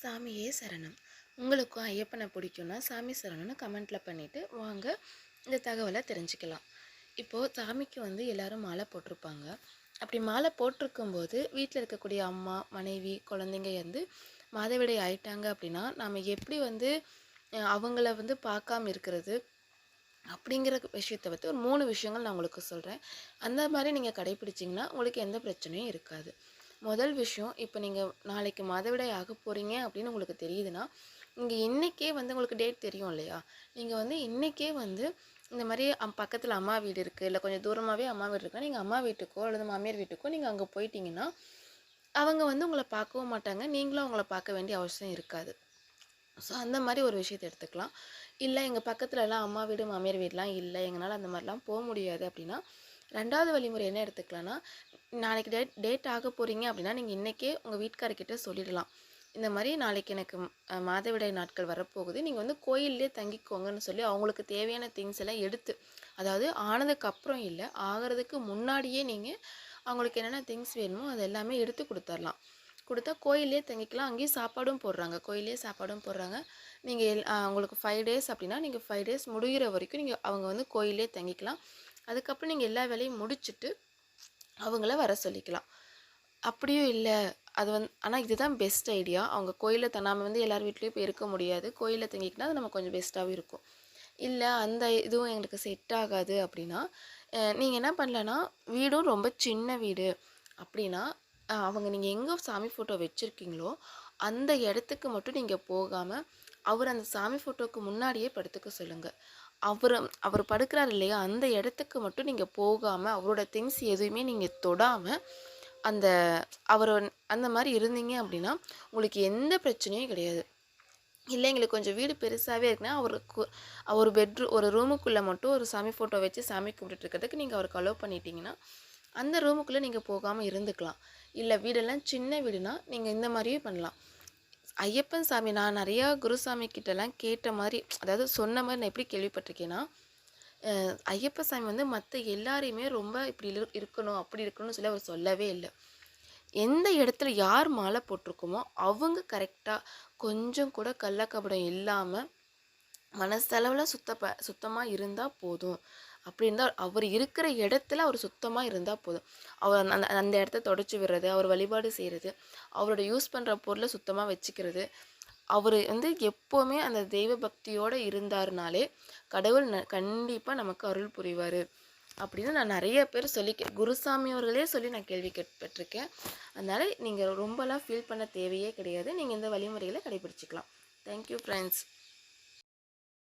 சாமியே சரணம். உங்களுக்கும் ஐயப்பனை பிடிக்கும்னா சாமி சரணம்னு கமெண்ட்டில் பண்ணிவிட்டு வாங்க. இந்த தகவலை தெரிஞ்சுக்கலாம். இப்போது சாமிக்கு வந்து எல்லாரும் மாலை போட்டிருப்பாங்க. அப்படி மாலை போட்டிருக்கும்போது வீட்டில் இருக்கக்கூடிய அம்மா மனைவி குழந்தைங்க வந்து மாதவிடை ஆயிட்டாங்க அப்படின்னா நாம் எப்படி வந்து அவங்கள வந்து பார்க்காம இருக்கிறது அப்படிங்கிற விஷயத்தை பற்றி ஒரு மூணு விஷயங்கள் நான் உங்களுக்கு சொல்கிறேன் அந்த மாதிரி நீங்கள் கடைப்பிடிச்சிங்கன்னா உங்களுக்கு எந்த பிரச்சனையும் இருக்காது. முதல் விஷயம் இப்போ நீங்கள் நாளைக்கு மாதவிடாய் ஆக போகிறீங்க அப்படின்னு உங்களுக்கு தெரியுதுன்னா நீங்கள் இன்றைக்கே வந்து உங்களுக்கு டேட் தெரியும் இல்லையா? நீங்கள் வந்து இன்றைக்கே வந்து இந்த மாதிரி பக்கத்தில் அம்மா வீடு இருக்குது இல்லை கொஞ்சம் தூரமாகவே அம்மா வீடு இருக்குன்னா நீங்கள் அம்மா வீட்டுக்கோ அல்லது மாமியார் வீட்டுக்கோ நீங்கள் அங்கே போயிட்டீங்கன்னா அவங்க வந்து உங்களை பார்க்கவும் மாட்டாங்க. நீங்களும் அவங்கள பார்க்க வேண்டிய அவசியம் இருக்காது. ஸோ அந்த மாதிரி ஒரு விஷயத்தை எடுத்துக்கலாம். இல்லை எங்கள் பக்கத்துலலாம் அம்மா வீடு மாமியார் வீடுலாம் இல்லை எங்களால் அந்த மாதிரிலாம் போக முடியாது அப்படின்னா ரெண்டாவது வழிமுறை என்ன எடுத்துக்கலாம்னா நாளைக்கு டேட் டேட் ஆக போகிறீங்க அப்படின்னா நீங்கள் இன்றைக்கே உங்கள் வீட்டுக்காரர்கிட்ட சொல்லிடலாம். இந்த மாதிரி நாளைக்கு எனக்கு மாதவிடாய் நாட்கள் வரப்போகுது. நீங்கள் வந்து கோயில்லேயே தங்கிக்கோங்கன்னு சொல்லி அவங்களுக்கு தேவையான திங்ஸ் எல்லாம் எடுத்து அதாவது ஆனதுக்கு அப்புறம் இல்லை ஆகிறதுக்கு முன்னாடியே நீங்கள் அவங்களுக்கு என்னென்ன திங்ஸ் வேணுமோ அது எல்லாமே எடுத்து கொடுத்துர்லாம் கொடுத்தா கோயிலே தங்கிக்கலாம். அங்கேயும் சாப்பாடும் போடுறாங்க. கோயிலே சாப்பாடும் போடுறாங்க. நீங்கள் எல் உங்களுக்கு ஃபைவ் டேஸ் அப்படின்னா நீங்கள் ஃபைவ் டேஸ் முடிகிற வரைக்கும் நீங்கள் அவங்க வந்து கோயிலே தங்கிக்கலாம். அதுக்கப்புறம் நீங்கள் எல்லா வேலையும் முடிச்சுட்டு அவங்கள வர சொல்லிக்கலாம். அப்படியும் இல்லை. அது வந்து ஆனால் இதுதான் பெஸ்ட் ஐடியா அவங்க கோயிலில் தன்னாமல் வந்து எல்லார் வீட்லேயும் போய் இருக்க முடியாது. கோயிலில் தங்கிக்கினா அது நம்ம கொஞ்சம் பெஸ்ட்டாகவும் இருக்கும். இல்லை அந்த இதுவும் எங்களுக்கு செட் ஆகாது அப்படின்னா நீங்கள் என்ன பண்ணலன்னா வீடும் ரொம்ப சின்ன வீடு அப்படின்னா அவங்க நீங்கள் எங்கே சாமி ஃபோட்டோ வச்சுருக்கீங்களோ அந்த இடத்துக்கு மட்டும் நீங்கள் போகாமல் அவர் அந்த சாமி ஃபோட்டோவுக்கு முன்னாடியே படுத்துக்க சொல்லுங்கள் அவர் அவர் படுக்கிறார் இல்லையா? அந்த இடத்துக்கு மட்டும் நீங்கள் போகாமல் அவரோட திங்ஸ் எதுவுமே நீங்கள் தொடாமல் அந்த அவர் அந்த மாதிரி இருந்தீங்க அப்படின்னா உங்களுக்கு எந்த பிரச்சனையும் கிடையாது. இல்லை எங்களுக்கு கொஞ்சம் வீடு பெருசாகவே இருக்குன்னா அவருக்கு ஒரு பெட்ரூ ஒரு ரூமுக்குள்ளே மட்டும் ஒரு சாமி ஃபோட்டோ வச்சு சாமி கும்பிட்டுட்டு இருக்கிறதுக்கு நீங்கள் அவருக்கு அலோவ் பண்ணிட்டீங்கன்னா அந்த ரூமுக்குள்ளே நீங்கள் போகாமல் இருந்துக்கலாம். இல்லை வீடெல்லாம் சின்ன வீடுனா நீங்கள் இந்த மாதிரியும் பண்ணலாம். ஐயப்பன் சாமி நான் நிறையா குருசாமி கிட்டலாம் கேட்ட மாதிரி அதாவது சொன்ன மாதிரி நான் எப்படி கேள்விப்பட்டிருக்கேன்னா ஐயப்ப சாமி வந்து மற்ற எல்லாரையுமே ரொம்ப இப்படி இருக்கணும் அப்படி இருக்கணும்னு சொல்லி அவர் சொல்லவே இல்லை. எந்த இடத்துல யார் மாலை போட்டிருக்குமோ அவங்க கரெக்டாக கொஞ்சம் கூட கள்ளக்கபடம் இல்லாமல் மனசளவில் சுத்த சுத்தமாக இருந்தால் போதும். அப்படி இருந்தால் அவர் இருக்கிற இடத்துல அவர் சுத்தமாக இருந்தால் போதும். அவர் அந்த- அந்த இடத்த தொடச்சி விடுறது அவர் வழிபாடு செய்கிறது அவரோட யூஸ் பண்ணுற பொருளை சுத்தமாக வச்சுக்கிறது. அவர் வந்து எப்போவுமே அந்த தெய்வ பக்தியோடு இருந்தாருனாலே கடவுள் ந கண்டிப்பாக நமக்கு அருள் புரிவார். அப்படின்னு நான் நிறைய பேர் சொல்லி குருசாமி அவர்களே சொல்லி நான் கேள்வி கேட்பட்டிருக்கேன். அதனால் நீங்கள் ரொம்பலாம் ஃபீல் பண்ண தேவையே கிடையாது. நீங்கள் இந்த வழிமுறைகளை கடைபிடிச்சிக்கலாம். Thank you friends